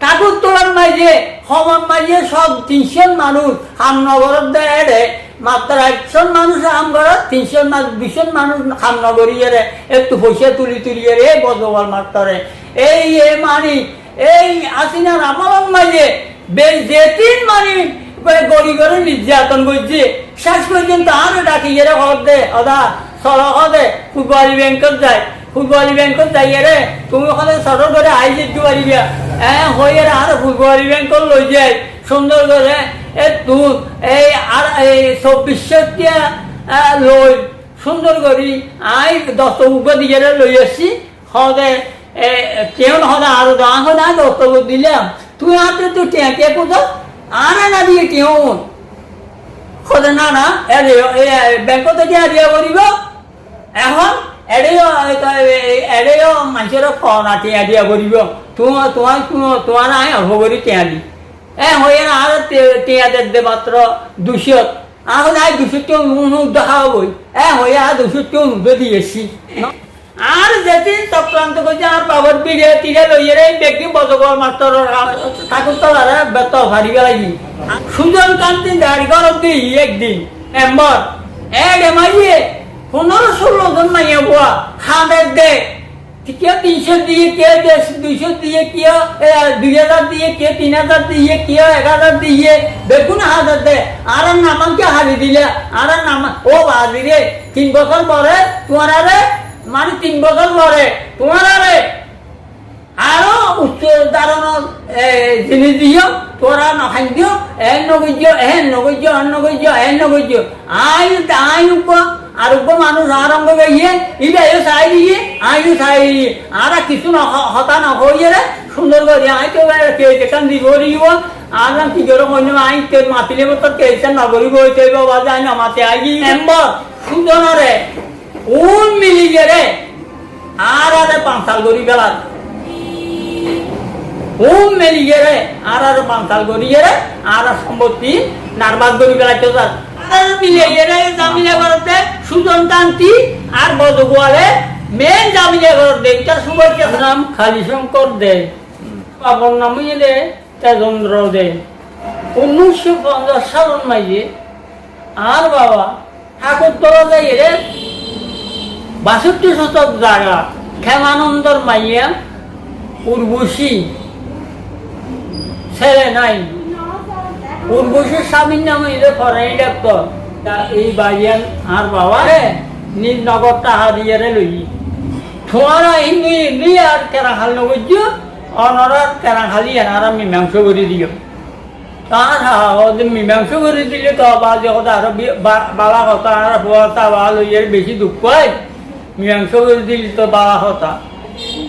ঠাকুর তোলার মাঝে সমান মাঝে সব তিনশন মানুষ হামনগরের দেয় মাত্র একশন মানুষ তিনশন মানুষ দুশন মানুষ একটু পয়সা তুলি রে এই এ মানি, এই আসিনার আমার মাঝে বেশ যেতিন মানি গরিবের নির্যাতন করছে। শেষ পর্যন্ত আরও ডাকি এরা হক দে অদা সড়ক দে ফুটবল ব্যাংকত যায়। ফুটবল ব্যাংকত যাই রে তুমি ওখানে সড়ক করে আই যেতে পারিবা হ্যাঁ হয়ে আর ফুটবল ব্যাংকত লই যায়। সুন্দর করে এ তুই এই আর এই টিয়া আহ, লই সুন্দর করি আই দশ উপ দিয়ে লই আসছি হদে কেউ হদে আরও দাম হয় না দশ দিলাম তুই হাতে তুই টিয়া কে কোথাও আরে না দিয়ে কেউ খোঁজে না না এ ব্যাংক থেকে দিয়া করিব এখন এড়েও এড়েও মানুষের ফোন আছে দিয়া করিব। তোমার তোমার তোমার আয় অল্প করি টিয়া দি। এ হয়ে আর টিয়া দে মাত্র দুশো এখন আয় দুশো কেউ দেখা হবই। এ হয়ে আর দুশো কেউ নুবে দিয়েছি আর যেদিন চক্রান্ত করছে, আর বাবার পিড়ে তীরে লইয়ে রে দেখি বজগর মাত্র ঠাকুর তলারে বেত ভারি লাগি সুন্দর কান্তি দাড়ি করত একদিন এম্বর এক এমাইয়ে পনেরো ষোলো জন মাইয়া বুয়া। হাঁদের দে। কে তিনশো দিয়ে কে দুইশো দিয়ে কে দুই হাজার দিয়ে কে তিন হাজার দিয়ে কে এক হাজার দিয়ে। দেখুন হাজার দে। আর নামানকে হারি দিলে? আর নামা ও বাজি রে তিন বছর পরে তোমার আরে মানে তিন বছর পরে তোমার আরে আরও উচ্চ ধারণের জিনিস দিও তোরা নখাই দিও এন নগৈজ এন নগৈজ এন নগৈজ এন নগৈজ আই আই উপ আর উপ মানুষ আরম্ভ গিয়ে ইটাইও চাই দিয়ে আইও চাই দিয়ে। আর কিছু নহ হতা নহইয়ে রে সুন্দর করে আই তো কেইটান দিব দিব আর কি করে কইন আই তে মাতিলে মতো কেইটা নগরি বইতে বাবা যায় না মাতে আই এম্বর। সুন্দরে কোন মিলি রে আর আরে পাঁচাল করি বেলা হোম মেলি গেরে আর আর পান্তাল করি গেরে আর আর সম্পত্তি নারবাদ করি বেড়াইতে তার আর মিলে গেরে জামিলে করতে। সুজন কান্তি আর বদগোয়ালে মেন জামিলে করতে এটার সময় নাম খালি শঙ্কর দে, বাবার নামই দে, তেজেন্দ্র দে। উনিশশো পঞ্চাশ সালের মাঝে আর বাবা ঠাকুর তোলা যাই রে, বাষট্টি শতক জায়গা ক্ষেমানন্দর মাইয়া, উর্বশী, ছেলে নাই। উর্বশীর স্বামীর নাম হইলে ফরাই ডাক্তার। এই বাড়িয়ান আর বাবা রে, নিজ দিয়ে রে লই। তোমারা হিন্দু হিন্দু আর কেরা খাল নগর্য অনরার কেরা খালি আর আমি মাংস করে দিও। তার মীমাংস করে দিলে তো বাজে কথা আরও বি- বা- বালা কথা আর হতা ভালো এর বেশি দুঃখ হয়, মীমাংস করে দিলে তো বালা কথা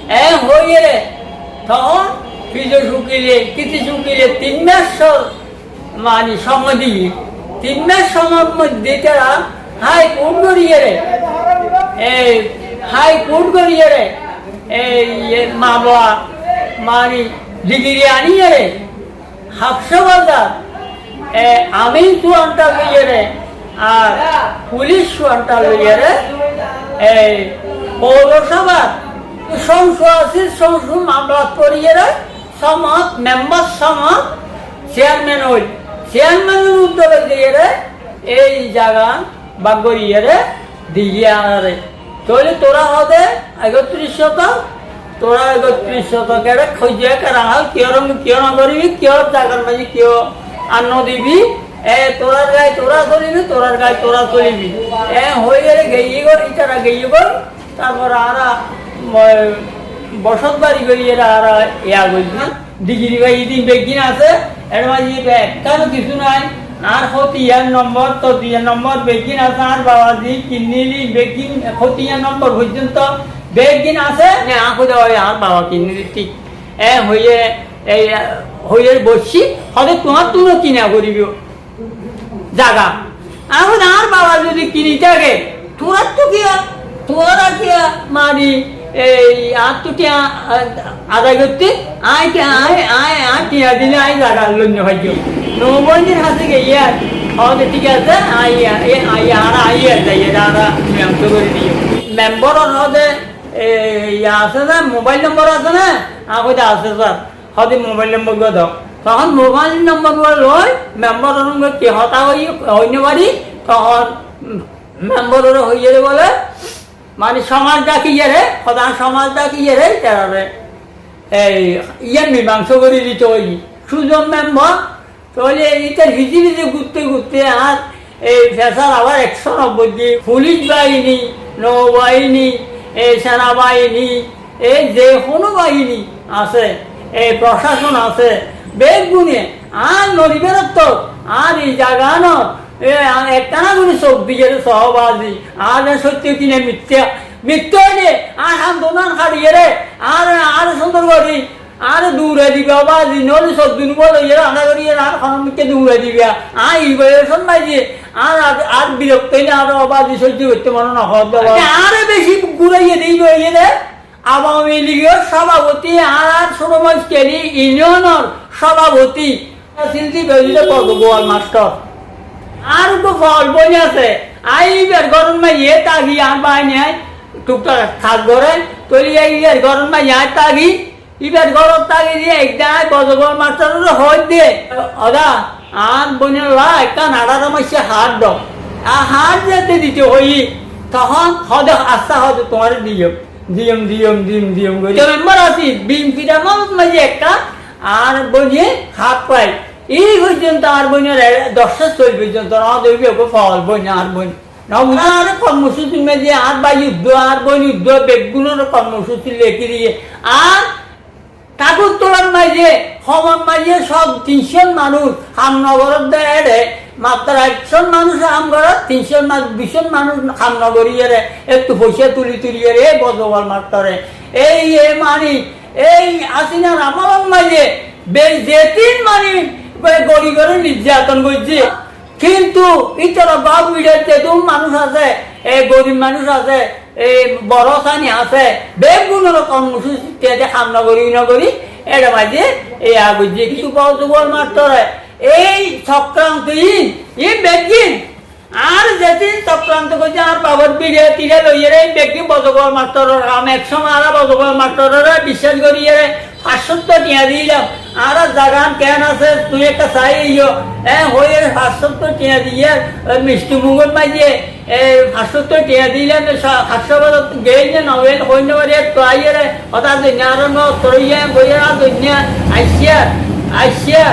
এ হইয়ে তখন ফিজে শুকিলে, কিছু শুকিলে তিন মাস মানে সময় দিয়ে তিন মাস সময়ের হাই কোর্ট করিয়ে রে এই হাই কোর্ট করিয়ে রে এই এ মামলা মানে ডিগ্রি আনিয়ে রে হাফশো বাজার আমি চুয়ানটা লইয়ে রে আর পুলিশ চুয়ানটা লইয়ে রে এই পৌরসভা সংসদ আছে মামলা করিয়ে রে সমাজ, মেম্বার সমাজ চেয়ারম্যান হইল। চেয়ারম্যানের উদ্যোগে দিয়ে রে, এই জায়গা বাগরিয়ে রে দিয়ে আনারে তাহলে তোরা হবে একত্রিশ শতক, তোরা একত্রিশ শতকের খোঁজে কেরাঙাল, কিয় রঙ, কিয় নকরিবি কিয় জাগার মাঝে কিয় আন্ন দিবি? এ, তোরার গায়ে তোরা চলিবি তোরার গায়ে তোরা চলিবি এ, হয়ে গেলে গেইয়ে গর ইটারা গেইয়ে গর তারপর আর বসত বাড়ি এরা আর ইয়া করছি ডিগ্রি বা ইদিন বেগিন আছে, এর মাঝে একটাও কিছু নাই। আর খতিয়ার নম্বর ততিয়ার নম্বর বেগিন আছে, আর বাবাজি কিনিলি বেগিন খতিয়ার নম্বর পর্যন্ত বেগিন আছে। আঁকো দেওয়া আর বাবা কিনিলি ঠিক। এ, হইয়ে এই হইয়ে বসছি। হয়তো তোমার তুলো কিনা করিব। জাগা। এখন আর বাবা যদি কিনি থাকে, তোরা তো কি? তোরা কি মারি এই টিয়া আদায় করতে আয় আয় আয় আয় টিয়া দিলে আয় জাগা লন্য ভাইজ নবন্দির হাতে গিয়ে হয়তো ঠিক আছে আই আই আর আই আর যাই আর মেম্বার করে দিও মেম্বার হতে আছে না মোবাইল নম্বর আছে না আগতে আছে স্যার হতে মোবাইল নম্বরগুলো দাও তখন মোবাইল নম্বরগুলো লয় মেম্বার কি হতা হই হইন পারি তখন মেম্বার হইয়ে বলে মানে সমাজটা কি রে সদা সমাজটা কি রে তারা এই ইয়ে মীমাংস করে দিতে ওই সুজন মেম্বার, তাহলে ভিজি ভিজি ঘুরতে ঘুরতে আর এই ফেসার আবার একশো নব্বই দিয়ে পুলিশ বাহিনী, নৌবাহিনী এই সেনাবাহিনী এই যে কোনো বাহিনী আছে এই প্রশাসন আছে বেগ গুণে আর নদীবের তো আর এই জায়গানো দিকে সহবাজি আর সত্যি কিনে মিথ্যা? মিথ্যা হইলে আর হাম দোকান খাড়িয়ে রে আর আর সুন্দর করি। আর দূরে দিবে বাজি নলে সব দিন বলে এরা আনা করি আর বিরক্ত হইলে আর অবাজি সহ্য করতে মনে না হত আর বেশি ঘুরাইয়ে দিবে ইয়ে রে। আওয়ামী লীগের সভাপতি আর আর সুরমজ কেলি ইউনিয়নের সভাপতি। শিল্পী বেরিয়ে গোয়াল মাস্টার। আর তো ফল বই আছে। আই বের গরম মা ইয়ে তাগি, আর বাই নাই। টুকটাক থাক ঘরে তলি আই বের গরম মা ইয়া তাগি। ইবের গরম তাগি দিয়ে একদাই বজগর মাস্টার হয় দিয়ে অদা, আর বইনের লা একটা নাড়া রমাইছে হাত দ। আর হাত যেতে দিতে হই। তখন হদে আস্থা হদে তোমার দিয়ম। দিয়ম দিয়ম দিম দিয়ম করি। মেম্বার আছি বিএমপিটা মাঝে একটা, আর বইয়ে হাত পাই এই পর্যন্ত আর বোনের দশটা চল পর্যন্ত না ওকে ফল বই না আর বই। না আর কর্মসূচি মেঝে আর বা যুদ্ধ, আর বই যুদ্ধ, বেগুনের কর্মসূচি লেখি দিয়ে। আর কাগজ তোলার মাঝে সমান মাঝে সব তিনশন মানুষ হামনগরের দেয় মাত্র একশন মানুষ আমগরত তিনশন মানুষ বিশন মানুষ হামনগরিয়ে রে একটু পয়সা তুলি তুলিয়ে রে বজবল মাত্রে এই এ মানি, এই আসিনার আমার মাঝে যেতিন মানি গড়ি করে নির্যাতন করছে। কিন্তু ইতর বাপ বিড়াইতে তুম মানুষ আছে এই গরিব মানুষ আছে এই বড় সানি আছে, বেগুনের কর্মসূচি খাম নগরী নগরী এটা মাঝে এই আগুজি পাও যুবর মাত্রে এই চক্রান্ত ইন ই বেগিন, আর যেদিন চক্রান্ত করছে, আর বাবর বিড়ে তীরে লইয়ে রে ব্যক্তি বজগর আমি একসময় আর বজগর মাত্র বিশ্বাস করিয়ে পাঁচশো টিয়া দিলাম আর জাগান কেন আছে? তুই একটা চাই ইয়ো। হয়ে পাঁচশো টিয়া দিয়ে ওই মিষ্টি মুগল মাঝিয়ে এই পাঁচশো টিয়া দিলাম সাতশো বছর গেইলে নবেল হইনে পারি তো আইয়ে রে ওটা দুনিয়া আর তরইয়া বইয়া দুনিয়া। আইসিয়া আইসিয়া।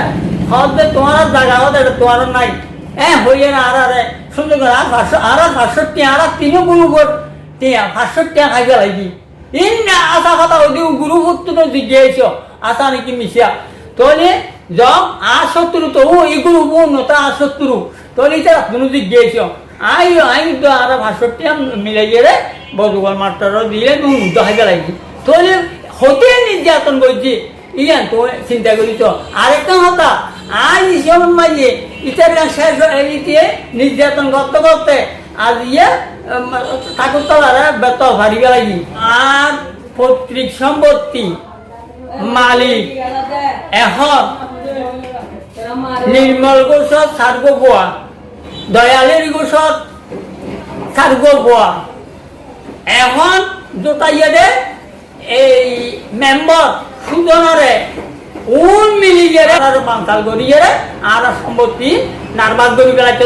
হবে তোমার জায়গা হবে তোমার নাই। হ্যাঁ হইয়ে না আর। আরে সুন্দর আর পাঁচশো আর পাঁচষট্টি আর তিনও কর টিয়া পাঁচষট্টি খাই লাগি। ইন না আসা কথা ওই গুরু তো জিজ্ঞেস আসা নাকি মিশিয়া? তাহলে যম শত্রু তো ও এই গুরু বোন তা আর শত্রু তাহলে এটা তুমি আই আই তো আর পাঁচষট্টি মিলাই গেলে বজগল মাস্টার দিয়ে তুমি উদ্ধ খাইতে লাগি তাহলে হতে নির্যাতন করছি ইয়ান, তো চিন্তা করিস আরেকটা কথা আর ইসমান মাঝে ইটার শেষ নির্যাতন করতে করতে আজ ইয়ে ঠাকুর তলার বেত ভারি লাগি আর পৈতৃক সম্পত্তি মালিক এখন নির্মল গোষত সার্গ পোয়া দয়ালের গোষত সার্গ পোয়া এখন জোতাইয়ে দে এই মেম্বার সুজনরে উন মিলি গেলে আর বাংকাল করি গেলে আর সম্পত্তি নারবাদ করি পেলাইতে